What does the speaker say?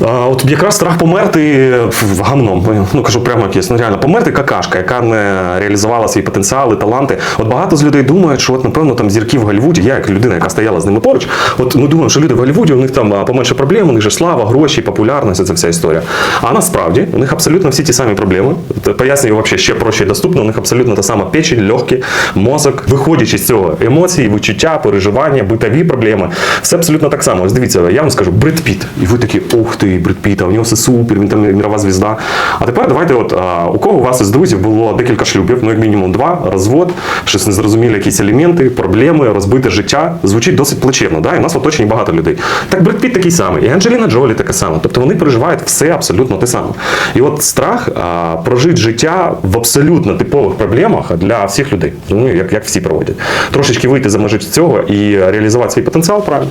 От якраз страх померти гамном. Ну кажу прямо якесь. Ну реально померти какашка, яка не реалізувала свій потенціал і таланти. От багато з людей думають, що от напевно там зірки в Голлівуді, я як людина, яка стояла з ними поруч. От ми думаємо, що люди в Голлівуді, у них там поменше проблем, у них же слава, гроші, популярність, це вся історія. А насправді у них абсолютно всі ті самі проблеми. Пояснюю вообще ще проще і доступно. У них абсолютно та сама печень, легкі, мозок, виходячи з цього емоції, відчуття, переживання, битові проблеми. Все абсолютно так само. Ось дивіться, я вам скажу, Бред Піт. І ви такі, ух ти, Бред Піт, а у нього все супер, він там мірова звізда. А тепер давайте, от у кого у вас із друзів було декілька шлюбів, ну як мінімум два, розвод, щось незрозумілі якісь елементи, проблеми, розбите життя. Звучить досить плачевно. Да? І у нас в оточенні багато людей. Так Бред Піт такий самий, і Анджеліна Джолі така сама. Тобто вони переживають все абсолютно те саме. І от страх а, прожити життя в абсолютно типових проблемах для всіх людей. Ну, як, як всі проводять. Трошечки вийти за межі цього і реалізувати свій потенціал правильно,